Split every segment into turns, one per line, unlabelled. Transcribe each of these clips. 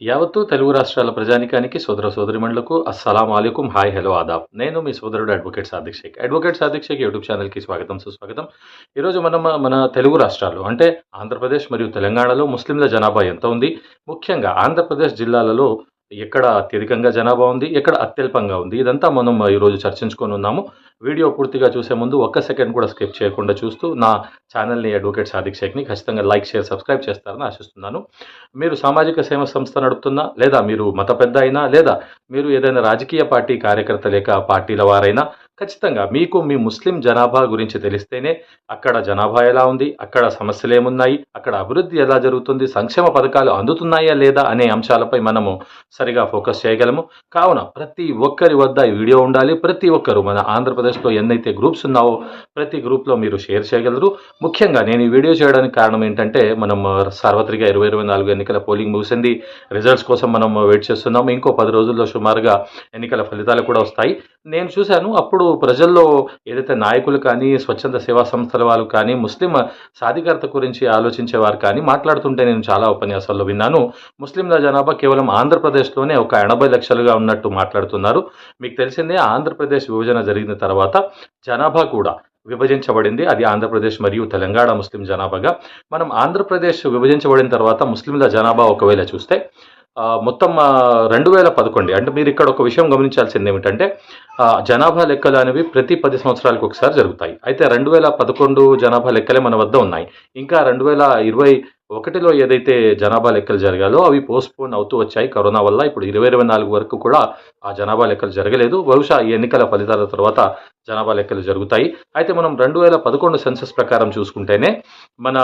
యావత్తు తెలుగు రాష్ట్రాల ప్రజానికానికి సోదర సోదరిమణులకు అస్సలం అలైకుం హాయ్ హలో ఆదాబ్. నేను మీ సోదరుడు advocate Sadiq Shaikh advocate Sadiq Shaikh YouTube ఛానల్కి స్వాగతం సుస్వాగతం. ఈరోజు మనం మన తెలుగు రాష్ట్రాలు అంటే ఆంధ్రప్రదేశ్ మరియు తెలంగాణలో ముస్లింల జనాభా ఎంత ఉంది? ముఖ్యంగా ఆంధ్రప్రదేశ్ జిల్లాలలో ఎక్కడ అత్యధికంగా జనాభా ఉంది ఎక్కడ అత్యల్పంగా ఉంది ఇదంతా మనం ఈరోజు చర్చించుకొని ఉన్నాము. వీడియో పూర్తిగా చూసే ముందు ఒక్క సెకండ్ కూడా స్కిప్ చేయకుండా చూస్తూ నా ఛానల్ని అడ్వకేట్ సాదిక్ షేక్ని ఖచ్చితంగా లైక్ షేర్ సబ్స్క్రైబ్ చేస్తారని ఆశిస్తున్నాను. మీరు సామాజిక సేవ సంస్థ నడుపుతున్నా లేదా మీరు మత పెద్ద అయినా లేదా మీరు ఏదైనా రాజకీయ పార్టీ కార్యకర్త లేక పార్టీల వారైనా ఖచ్చితంగా మీకు మీ ముస్లిం జనాభా గురించి తెలిస్తేనే అక్కడ జనాభా ఎలా ఉంది అక్కడ సమస్యలు ఏమున్నాయి అక్కడ అభివృద్ధి ఎలా జరుగుతుంది సంక్షేమ పథకాలు అందుతున్నాయా లేదా అనే అంశాలపై మనము సరిగా ఫోకస్ చేయగలము. కావున ప్రతి ఒక్కరి వద్ద ఈ వీడియో ఉండాలి. ప్రతి ఒక్కరు మన ఆంధ్రప్రదేశ్లో ఎన్నైతే గ్రూప్స్ ఉన్నావో ప్రతి గ్రూప్లో మీరు షేర్ చేయగలరు. ముఖ్యంగా నేను ఈ వీడియో చేయడానికి కారణం ఏంటంటే మనం సార్వత్రిక ఇరవై ఇరవై నాలుగు ఎన్నికల పోలింగ్ ముగిసింది. రిజల్ట్స్ కోసం మనం వెయిట్ చేస్తున్నాము ఇంకో పది రోజుల్లో సుమారుగా ఎన్నికల ఫలితాలు కూడా వస్తాయి. నేను చూశాను అప్పుడు ప్రజల్లో ఏదైతే నాయకులు కానీ స్వచ్ఛంద సేవా సంస్థల వాళ్ళు కానీ ముస్లిం సాధికారత గురించి ఆలోచించేవారు కానీ మాట్లాడుతుంటే నేను చాలా ఉపన్యాసాల్లో విన్నాను. ముస్లింల జనాభా కేవలం ఆంధ్రప్రదేశ్లోనే ఒక ఎనభై లక్షలుగా ఉన్నట్టు మాట్లాడుతున్నారు. మీకు తెలిసిందే ఆంధ్రప్రదేశ్ విభజన జరిగిన తర్వాత జనాభా కూడా విభజించబడింది. అది ఆంధ్రప్రదేశ్ మరియు తెలంగాణ ముస్లిం జనాభాగా. మనం ఆంధ్రప్రదేశ్ విభజించబడిన తర్వాత ముస్లింల జనాభా ఒకవేళ చూస్తే మొత్తం రెండు వేల పదకొండు. అంటే మీరు ఇక్కడ ఒక విషయం గమనించాల్సింది ఏమిటంటే జనాభా లెక్కలు అనేవి ప్రతి పది సంవత్సరాలకు ఒకసారి జరుగుతాయి. అయితే రెండు వేల పదకొండు జనాభా లెక్కలే మన వద్ద ఉన్నాయి. ఇంకా రెండు వేల ఇరవై ఒకటిలో ఏదైతే జనాభా లెక్కలు జరగాలో అవి పోస్ట్పోన్ అవుతూ వచ్చాయి. కరోనా వల్ల ఇప్పుడు ఇరవై ఇరవై నాలుగు వరకు కూడా ఆ జనాభా లెక్కలు జరగలేదు. బహుశా ఈ ఎన్నికల ఫలితాల తర్వాత జనాభా లెక్కలు జరుగుతాయి. అయితే మనం రెండు వేల పదకొండు సెన్సస్ ప్రకారం చూసుకుంటేనే మన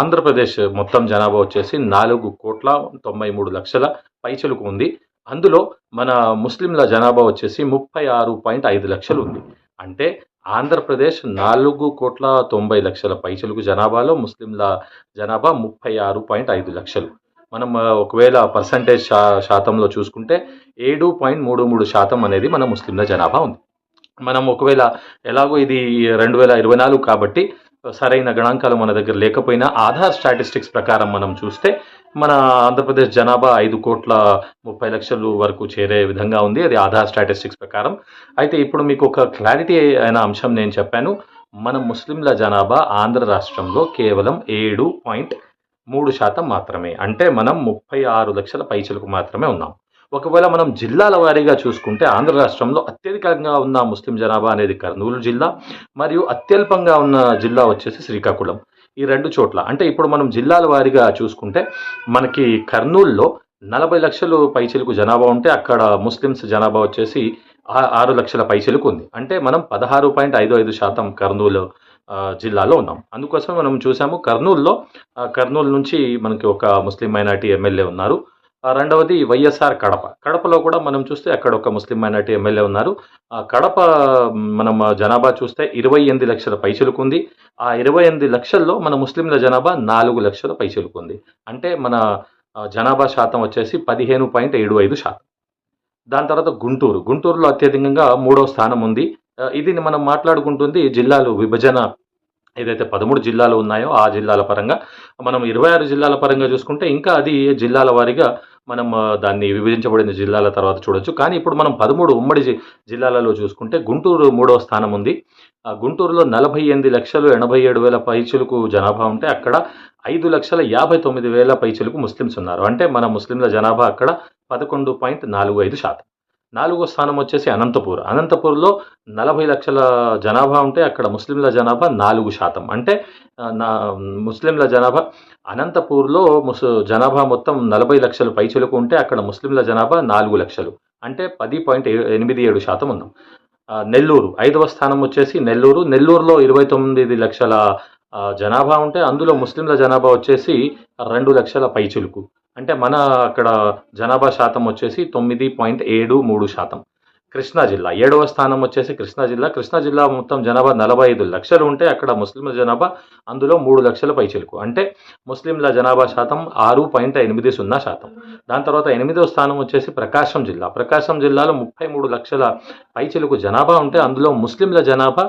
ఆంధ్రప్రదేశ్ మొత్తం జనాభా వచ్చేసి నాలుగు కోట్ల తొంభై మూడు లక్షల పైచలకు ఉంది. అందులో మన ముస్లింల జనాభా వచ్చేసి ముప్పై ఆరు పాయింట్ ఐదు లక్షలు ఉంది అంటే ఆంధ్రప్రదేశ్ నాలుగు కోట్ల తొంభై లక్షల పైచలకు జనాభాలో ముస్లింల జనాభా ముప్పై ఆరు పాయింట్ ఐదు లక్షలు. మనం ఒకవేళ పర్సంటేజ్ శా శాతంలో చూసుకుంటే ఏడు పాయింట్ మూడు మూడు శాతం అనేది మన ముస్లింల జనాభా ఉంది. మనం ఒకవేళ ఎలాగో ఇది రెండు వేల ఇరవై నాలుగు కాబట్టి సరైన గణాంకాలు మన దగ్గర లేకపోయినా ఆధార్ స్టాటిస్టిక్స్ ప్రకారం మనం చూస్తే మన ఆంధ్రప్రదేశ్ జనాభా ఐదు కోట్ల ముప్పై లక్షలు వరకు చేరే విధంగా ఉంది. అది ఆధార్ స్టాటిస్టిక్స్ ప్రకారం. అయితే ఇప్పుడు మీకు ఒక క్లారిటీ అయిన అంశం నేను చెప్పాను. మన ముస్లింల జనాభా ఆంధ్ర రాష్ట్రంలో కేవలం ఏడు పాయింట్ మూడు శాతం మాత్రమే. అంటే మనం ముప్పై ఆరు లక్షల పైచలకు మాత్రమే ఉన్నాం. ఒకవేళ మనం జిల్లాల వారీగా చూసుకుంటే ఆంధ్ర రాష్ట్రంలో అత్యధికంగా ఉన్న ముస్లిం జనాభా అనేది కర్నూలు జిల్లా మరియు అత్యల్పంగా ఉన్న జిల్లా వచ్చేసి శ్రీకాకుళం. ఈ రెండు చోట్ల. అంటే ఇప్పుడు మనం జిల్లాల వారీగా చూసుకుంటే మనకి కర్నూలులో నలభై లక్షలు పైచిలకు జనాభా ఉంటే అక్కడ ముస్లిమ్స్ జనాభా వచ్చేసి ఆరు లక్షల పైచిలకు ఉంది. అంటే మనం పదహారు పాయింట్ ఐదు ఐదు శాతం కర్నూలు జిల్లాలో ఉన్నాం. అందుకోసం మనం చూసాము కర్నూలులో కర్నూలు నుంచి మనకి ఒక ముస్లిం మైనార్టీ ఎమ్మెల్యే ఉన్నారు. రెండవది వైఎస్ఆర్ కడప. కడపలో కూడా మనం చూస్తే అక్కడ ఒక ముస్లిం మైనార్టీ ఎమ్మెల్యే ఉన్నారు. ఆ, కడప మనం జనాభా చూస్తే ఇరవై ఎనిమిది లక్షల పైసలకు ఉంది ఆ ఇరవై ఎనిమిది లక్షల్లో మన ముస్లింల జనాభా నాలుగు లక్షల పైసలకు ఉంది అంటే మన జనాభా శాతం వచ్చేసి పదిహేను పాయింట్ ఏడు ఐదు శాతం. దాని తర్వాత గుంటూరు. గుంటూరులో అత్యధికంగా మూడో స్థానం ఉంది. ఇది మనం మాట్లాడుకుంటుంది జిల్లాలు విభజన ఏదైతే పదమూడు జిల్లాలు ఉన్నాయో ఆ జిల్లాల పరంగా మనం ఇరవై ఆరు జిల్లాల పరంగా చూసుకుంటే ఇంకా అది జిల్లాల వారీగా మనం దాన్ని విభజించబడిన జిల్లాల తర్వాత చూడొచ్చు. కానీ ఇప్పుడు మనం పదమూడు ఉమ్మడి జిల్లాలలో చూసుకుంటే గుంటూరు మూడవ స్థానం ఉంది. ఆ గుంటూరులో నలభై ఎనిమిది లక్షలు ఎనభై ఏడు వేల పైచులకు జనాభా ఉంటే అక్కడ ఐదు లక్షల యాభై తొమ్మిది వేల పైచులకు ముస్లిమ్స్ ఉన్నారు. అంటే మన ముస్లింల జనాభా అక్కడ పదకొండు పాయింట్ నాలుగు ఐదు శాతం. నాలుగో స్థానం వచ్చేసి అనంతపూర్. అనంతపూర్లో నలభై లక్షల జనాభా ఉంటే అక్కడ ముస్లింల జనాభా నాలుగు శాతం. అంటే నా ముస్లింల జనాభా అనంతపూర్లో ముస్ జనాభా మొత్తం నలభై లక్షల పైచులకు ఉంటే అక్కడ ముస్లింల జనాభా నాలుగు లక్షలు. అంటే పది పాయింట్ ఎనిమిది ఏడు శాతం ఉన్నాం. నెల్లూరు ఐదవ స్థానం వచ్చేసి నెల్లూరు. నెల్లూరులో ఇరవై తొమ్మిది లక్షల జనాభా ఉంటే అందులో ముస్లింల జనాభా వచ్చేసి రెండు లక్షల పైచులకు అంటే మన అక్కడ జనాభా శాతం వచ్చేసి తొమ్మిది పాయింట్ ఏడు మూడు శాతం. కృష్ణా జిల్లా. ఏడవ స్థానం వచ్చేసి కృష్ణా జిల్లా. కృష్ణా జిల్లా మొత్తం జనాభా నలభై ఐదు లక్షలు ఉంటే అక్కడ ముస్లింల జనాభా అందులో మూడు లక్షల పైచిలుకు. అంటే ముస్లింల జనాభా శాతం ఆరు పాయింట్ ఎనిమిది సున్నా శాతం. దాని తర్వాత ఎనిమిదవ స్థానం వచ్చేసి ప్రకాశం జిల్లా. ప్రకాశం జిల్లాలో ముప్పై మూడు లక్షల పైచిలుకు జనాభా ఉంటే అందులో ముస్లింల జనాభా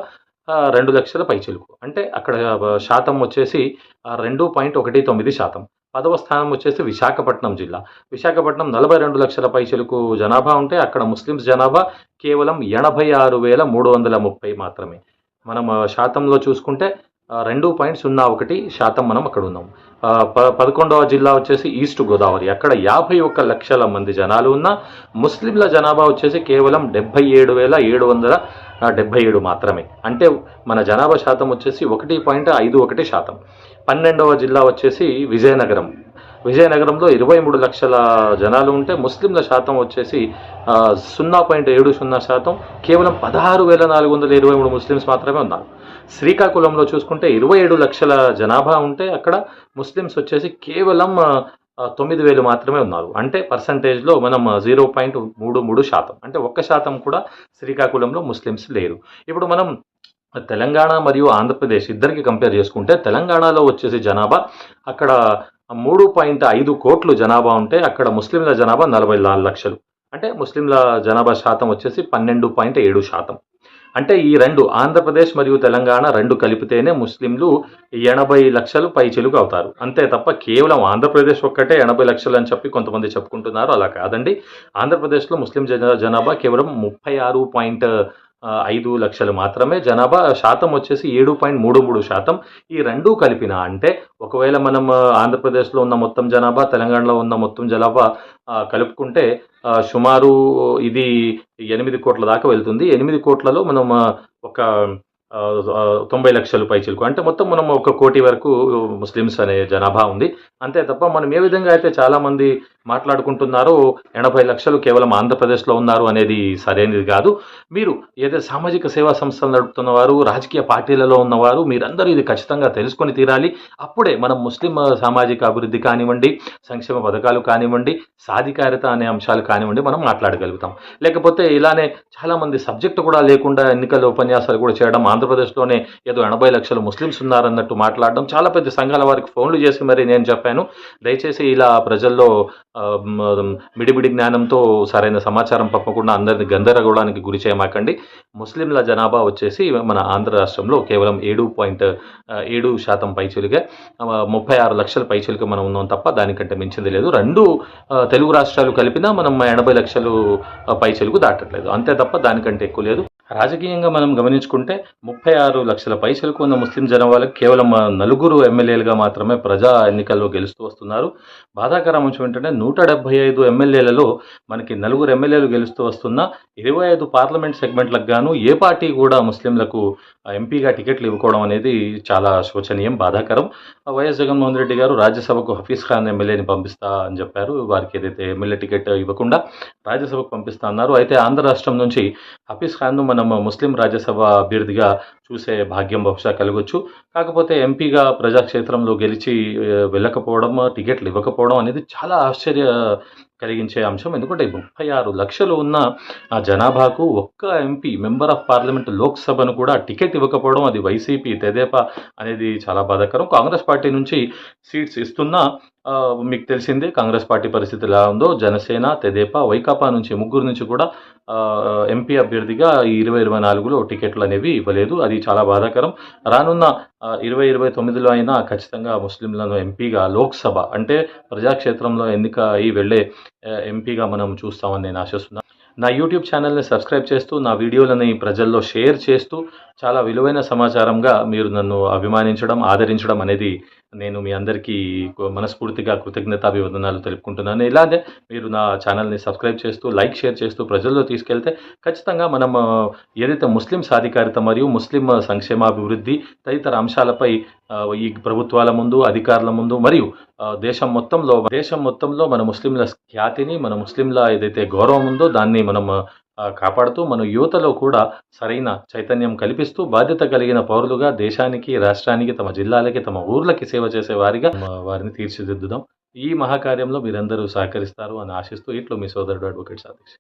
రెండు లక్షల పైచిలుకు. అంటే అక్కడ శాతం వచ్చేసి రెండు పాయింట్ ఒకటి తొమ్మిది శాతం. పదవ స్థానం వచ్చేసి విశాఖపట్నం జిల్లా. విశాఖపట్నం నలభై రెండు లక్షల పైసలకు జనాభా ఉంటే అక్కడ ముస్లిమ్స్ జనాభా కేవలం ఎనభై ఆరు వేల మూడు వందల ముప్పై మాత్రమే. మనం శాతంలో చూసుకుంటే రెండు పాయింట్ సున్నా ఒకటి శాతం మనం అక్కడ ఉన్నాం. ప పదకొండవ జిల్లా వచ్చేసి ఈస్ట్ గోదావరి. అక్కడ యాభై ఒక్క లక్షల మంది జనాలు ఉన్న ముస్లింల జనాభా వచ్చేసి కేవలం డెబ్బై ఏడు వేల ఏడు వందల డెబ్బై ఏడు మాత్రమే. అంటే మన జనాభా శాతం వచ్చేసి ఒకటి పాయింట్ ఐదు ఒకటి శాతం. పన్నెండవ జిల్లా వచ్చేసి విజయనగరం. విజయనగరంలో ఇరవై మూడు లక్షల జనాలు ఉంటే ముస్లింల శాతం వచ్చేసి సున్నా పాయింట్ ఏడు సున్నా శాతం. కేవలం పదహారు వేల నాలుగు వందల ఇరవై మూడు ముస్లిమ్స్ మాత్రమే ఉన్నారు. శ్రీకాకుళంలో చూసుకుంటే ఇరవై ఏడు లక్షల జనాభా ఉంటే అక్కడ ముస్లిమ్స్ వచ్చేసి కేవలం తొమ్మిది వేలు మాత్రమే ఉన్నారు. అంటే పర్సంటేజ్లో మనం జీరో పాయింట్ మూడు మూడు శాతం. అంటే ఒక్క శాతం కూడా శ్రీకాకుళంలో ముస్లిమ్స్ లేరు. ఇప్పుడు మనం తెలంగాణ మరియు ఆంధ్రప్రదేశ్ ఇద్దరికి కంపేర్ చేసుకుంటే తెలంగాణలో వచ్చేసి జనాభా అక్కడ మూడు పాయింట్ ఐదు కోట్లు జనాభా ఉంటే అక్కడ ముస్లింల జనాభా నలభై నాలుగు లక్షలు. అంటే ముస్లింల జనాభా శాతం వచ్చేసి పన్నెండు పాయింట్ ఏడు శాతం. అంటే ఈ రెండు ఆంధ్రప్రదేశ్ మరియు తెలంగాణ రెండు కలిపితేనే ముస్లింలు ఎనభై లక్షలు పైచిలుకు అవుతారు. అంతే తప్ప కేవలం ఆంధ్రప్రదేశ్ ఒక్కటే ఎనభై లక్షలు అని చెప్పి కొంతమంది చెప్పుకుంటున్నారు. అలా కాదండి. ఆంధ్రప్రదేశ్లో ముస్లిం జన జనాభా కేవలం ముప్పై ఆరు పాయింట్ ఐదు లక్షలు మాత్రమే. జనాభా శాతం వచ్చేసి ఏడు పాయింట్ మూడు మూడు శాతం. ఈ రెండూ కలిపిన అంటే ఒకవేళ మనం ఆంధ్రప్రదేశ్లో ఉన్న మొత్తం జనాభా తెలంగాణలో ఉన్న మొత్తం జనాభా కలుపుకుంటే సుమారు ఇది ఎనిమిది కోట్ల దాకా వెళ్తుంది. ఎనిమిది కోట్లలో మనం ఒక తొంభై లక్షలు పైచిలకు. అంటే మొత్తం మనం ఒక కోటి వరకు ముస్లిమ్స్ అనే జనాభా ఉంది. అంతే తప్ప మనం ఏ విధంగా అయితే చాలామంది మాట్లాడుకుంటున్నారో ఎనభై లక్షలు కేవలం ఆంధ్రప్రదేశ్లో ఉన్నారు అనేది సరైనది కాదు. మీరు ఏదైతే సామాజిక సేవా సంస్థలు నడుపుతున్న వారు రాజకీయ పార్టీలలో ఉన్నవారు మీరందరూ ఇది ఖచ్చితంగా తెలుసుకొని తీరాలి. అప్పుడే మనం ముస్లిం సామాజిక అభివృద్ధి కానివ్వండి సంక్షేమ పథకాలు కానివ్వండి సాధికారిత అనే అంశాలు కానివ్వండి మనం మాట్లాడగలుగుతాం. లేకపోతే ఇలానే చాలామంది సబ్జెక్టు కూడా లేకుండా ఎన్నికల ఉపన్యాసాలు కూడా చేయడం ఆంధ్రప్రదేశ్లోనే ఏదో ఎనభై లక్షలు ముస్లిమ్స్ ఉన్నారన్నట్టు మాట్లాడడం చాలా పెద్ద సంఘాల వారికి ఫోన్లు చేసి మరి నేను చెప్పాను. దయచేసి ఇలా ప్రజల్లో మిడిమిడి జ్ఞానంతో సరైన సమాచారం పంపకుండా అందరిని గందరగోళానికి గురి చేయమాకండి. ముస్లింల జనాభా వచ్చేసి మన ఆంధ్ర రాష్ట్రంలో కేవలం ఏడు పాయింట్ ఏడు శాతం పైచులుగా ముప్పై ఆరు లక్షల పైచులుగా మనం ఉన్నాం తప్ప దానికంటే మించింది లేదు. రెండు తెలుగు రాష్ట్రాలు కలిపినా మనం ఎనభై లక్షలు ఆ, దాటట్లేదు. అంతే తప్ప దానికంటే ఎక్కువ లేదు. రాజకీయంగా మనం గమనించుకుంటే ముప్పై ఆరు లక్షల పైసలకు ఉన్న ముస్లిం జనాభాలకు కేవలం నలుగురు ఎమ్మెల్యేలుగా మాత్రమే ప్రజా ఎన్నికల్లో గెలుస్తూ వస్తున్నారు. బాధాకరం అంశం ఏంటంటే నూట డెబ్బై ఐదు ఎమ్మెల్యేలలో మనకి నలుగురు ఎమ్మెల్యేలు గెలుస్తూ వస్తున్న ఇరవై ఐదు పార్లమెంట్ సెగ్మెంట్లకు గాను ఏ పార్టీ కూడా ముస్లింలకు ఎంపీగా టికెట్లు ఇవ్వకోవడం అనేది చాలా శోచనీయం బాధాకరం. ఆ, వైఎస్ జగన్మోహన్ రెడ్డి గారు రాజ్యసభకు హఫీజ్ ఖాన్ ఎమ్మెల్యేని పంపిస్తా అని చెప్పారు. వారికి ఏదైతే ఎమ్మెల్యే టికెట్ ఇవ్వకుండా రాజ్యసభకు పంపిస్తా అన్నారు. అయితే ఆంధ్ర రాష్ట్రం నుంచి హఫీజ్ ఖాన్ను మన ముస్లిం రాజ్యసభ అభ్యర్థిగా చూసే భాగ్యం బహుశా కలగొచ్చు. కాకపోతే ఎంపీగా ప్రజాక్షేత్రంలో గెలిచి వెళ్ళకపోవడం టికెట్లు ఇవ్వకపోవడం అనేది చాలా ఆశ్చర్య కలిగించే అంశం. ఎందుకంటే ముప్పై ఆరు లక్షలు ఉన్న ఆ జనాభాకు ఒక్క ఎంపీ మెంబర్ ఆఫ్ పార్లమెంట్ లోక్సభను కూడా టికెట్ ఇవ్వకపోవడం అది వైసీపీ తెదేపా అనేది చాలా బాధాకరం. కాంగ్రెస్ పార్టీ నుంచి సీట్స్ ఇస్తున్నా మీకు తెలిసిందే కాంగ్రెస్ పార్టీ పరిస్థితి ఎలా ఉందో. జనసేన తెదేపా వైకాపా నుంచి ముగ్గురు నుంచి కూడా ఎంపీ అభ్యర్థిగా ఈ ఇరవై ఇరవై నాలుగులో టికెట్లు అనేవి ఇవ్వలేదు. అది చాలా బాధాకరం. రానున్న ఇరవై ఇరవై తొమ్మిదిలో అయినా ఖచ్చితంగా ముస్లింలను ఎంపీగా లోక్సభ అంటే ప్రజాక్షేత్రంలో ఎన్నిక అయి వెళ్ళే ఎంపీగా మనం చూస్తామని నేను ఆశిస్తున్నాను నా యూట్యూబ్ ఛానల్ని సబ్స్క్రైబ్ చేస్తూ నా వీడియోలని ప్రజల్లో షేర్ చేస్తూ చాలా విలువైన సమాచారంగా మీరు నన్ను అభిమానించడం ఆదరించడం అనేది నేను మీ అందరికీ మనస్ఫూర్తిగా కృతజ్ఞతాభివందనాలు తెలుపుకుంటున్నాను. ఇలాగే మీరు నా ఛానల్ని సబ్స్క్రైబ్ చేస్తూ లైక్ షేర్ చేస్తూ ప్రజల్లో తీసుకెళ్తే ఖచ్చితంగా మనం ఏదైతే ముస్లిం సాధికారిత మరియు ముస్లిం సంక్షేమాభివృద్ధి తదితర అంశాలపై ఈ ప్రభుత్వాల ముందు అధికారుల ముందు మరియు దేశం మొత్తంలో దేశం మొత్తంలో మన ముస్లింల ఖ్యాతిని మన ముస్లింల ఏదైతే గౌరవం ఉందో దాన్ని మనం కాపాడుతూ మన యువతలో కూడా సరైన చైతన్యం కల్పిస్తూ బాధ్యత కలిగిన పౌరులుగా దేశానికి రాష్ట్రానికి తమ జిల్లాలకి తమ ఊర్లకి సేవ చేసే వారిగా వారిని తీర్చిదిద్దుదాం. ఈ మహాకార్యంలో మీరందరూ సహకరిస్తారు అని ఆశిస్తూ ఇట్లు మీ సోదరుడు అడ్వకేట్ సాధీష్